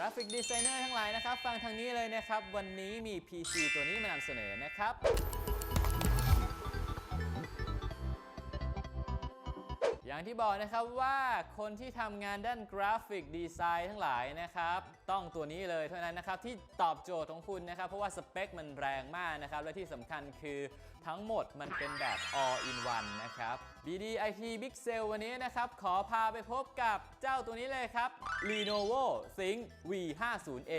ราฟิกดีไซเนอร์ทั้งหลายนะครับ ฟังทางนี้เลยนะครับ วันนี้มี PC ตัวนี้มานำเสนอนะครับ อย่างที่บอกนะครับว่าคนที่ทำงานด้านกราฟิกดีไซน์ทั้งหลายนะครับ ต้องตัวนี้เลยเท่านั้นนะครับ ที่ตอบโจทย์ของคุณนะครับ เพราะว่าสเปคมันแรงมากนะครับ และที่สำคัญคือทั้งหมดมันเป็นแบบ all in one นะครับ BDIT Big Cell วันนี้นะครับ ขอพาไปพบกับเจ้าตัวนี้เลยครับ Lenovo Think V50A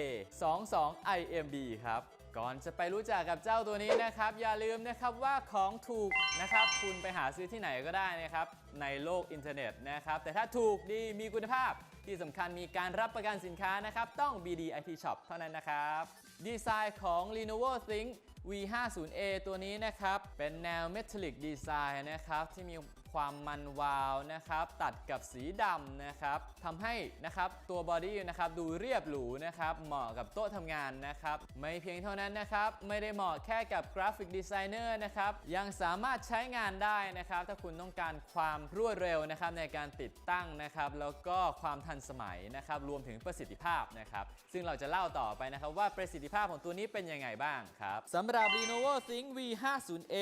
22 IMB ครับ ก่อนจะไปรู้จักกับเจ้าตัวนี้นะครับ อย่าลืมนะครับว่าของถูกนะครับ คุณไปหาซื้อที่ไหนก็ได้นะครับ ในโลกอินเทอร์เน็ตนะครับ แต่ถ้าถูกดีมีคุณภาพที่สำคัญมีการรับประกันสินค้านะครับ ต้อง BD IT Shop เท่านั้นนะครับ ดีไซน์ของ Lenovo Think V50A ตัวนี้นะครับ เป็นแนว Metallic Design นะครับ ที่มี ความมันวาวนะครับ ตัดกับสีดำนะครับทำให้นะครับตัวบอดี้นะครับดูเรียบหรูนะครับเหมาะกับโต๊ะทำงานนะครับ ไม่เพียงเท่านั้นนะครับ ไม่ได้เหมาะแค่กับกราฟิกดีไซเนอร์นะครับยังสามารถใช้งานได้นะครับ ถ้าคุณต้องการความรวดเร็วนะครับในการติดตั้งนะครับ แล้วก็ความทันสมัยนะครับ รวมถึงประสิทธิภาพนะครับ ซึ่งเราจะเล่าต่อไปนะครับ ว่าประสิทธิภาพของตัวนี้เป็นยังไงบ้างครับสำหรับ Lenovo Think V50A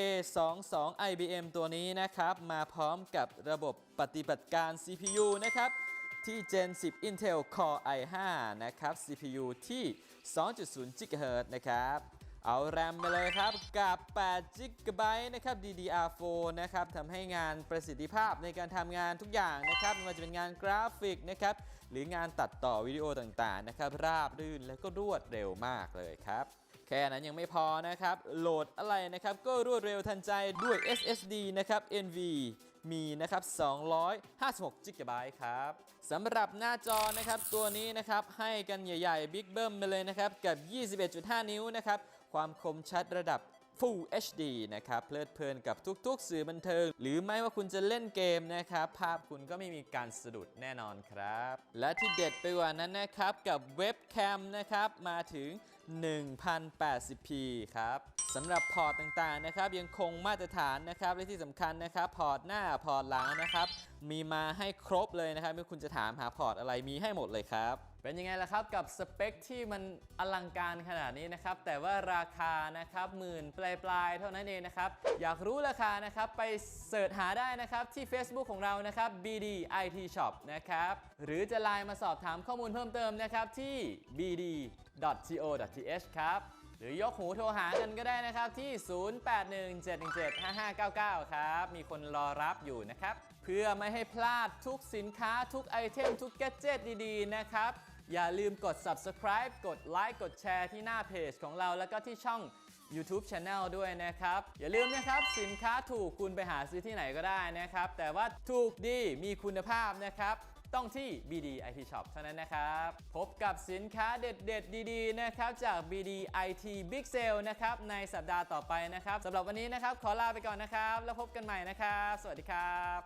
22 IBM ตัวนี้นะครับมาพร้อมกับระบบปฏิบัติการ CPU นะครับที่ Gen 10 Intel Core i5 นะครับ CPU ที่ 2.0 GHz นะครับเอาแรมไปเลยครับกับ8 GB นะครับ DDR4 นะครับทำให้งานประสิทธิภาพในการทำงานทุกอย่างนะครับไม่ว่าจะเป็นงานกราฟิกนะครับหรืองานตัดต่อวิดีโอต่างๆนะครับราบรื่นและก็รวดเร็วมากเลยครับ แค่นั้นยังไม่พอนะครับ โหลดอะไรนะครับ ก็รวดเร็วทันใจด้วย SSD นะครับ NV มีนะครับ 256 GB ครับสำหรับหน้าจอนะครับตัวนี้นะครับให้กันใหญ่ๆบิ๊กเบิ้มไปเลยนะครับกับ 21.5 นิ้วนะครับความคมชัดระดับ Full HD นะครับเพลิดเพลินกับทุกๆ สื่อบันเทิง หรือไม่ว่าคุณจะเล่นเกมนะครับ ภาพคุณก็ไม่มีการสะดุดแน่นอนครับ และที่เด็ดไปกว่านั้นนะครับ กับเว็บแคมนะครับ มาถึง 1080p ครับ สำหรับพอร์ตต่างๆนะครับยังคงมาตรฐานนะครับและที่สำคัญนะครับพอร์ตหน้าพอร์ตหลังนะครับมีมาให้ครบเลยนะครับไม่ว่าคุณจะถามหาพอร์ตอะไรมีให้หมดเลยครับ เป็นยังไงล่ะครับกับสเปคที่มันอลังการขนาดนี้นะครับแต่ว่าราคานะครับหมื่นปลายๆ เท่านั้นเองนะครับอยากรู้ราคานะครับไปเสิร์ชหาได้นะครับที่ Facebook ของเรานะครับ BD IT Shop นะครับหรือจะไลน์มาสอบถามข้อมูลเพิ่มเติมนะครับที่ bd.co.th ครับ หรือยกหูโทรหากันก็ได้นะครับที่ 0817175599 ครับ มีคนรอรับอยู่นะครับ เพื่อไม่ให้พลาดทุกสินค้าทุกไอเทมทุกแกดเจิตดีๆ นะครับ อย่าลืมกด subscribe กดไลค์กดแชร์ที่หน้าเพจของเราแล้วก็ที่ช่อง YouTube Channel ด้วยนะครับ อย่าลืมนะครับ สินค้าถูกคุณไปหาซื้อที่ไหนก็ได้นะครับ แต่ว่าถูกดีมีคุณภาพนะครับ ต้องที่ BD IT Shop เท่านั้นนะครับ พบกับสินค้าเด็ดๆ ดีๆ นะครับ จาก BD IT Big Sale นะครับ ในสัปดาห์ต่อไปนะครับสำหรับวันนี้นะครับ ขอลาไปก่อนนะครับ แล้วพบกันใหม่นะครับ สวัสดีครับ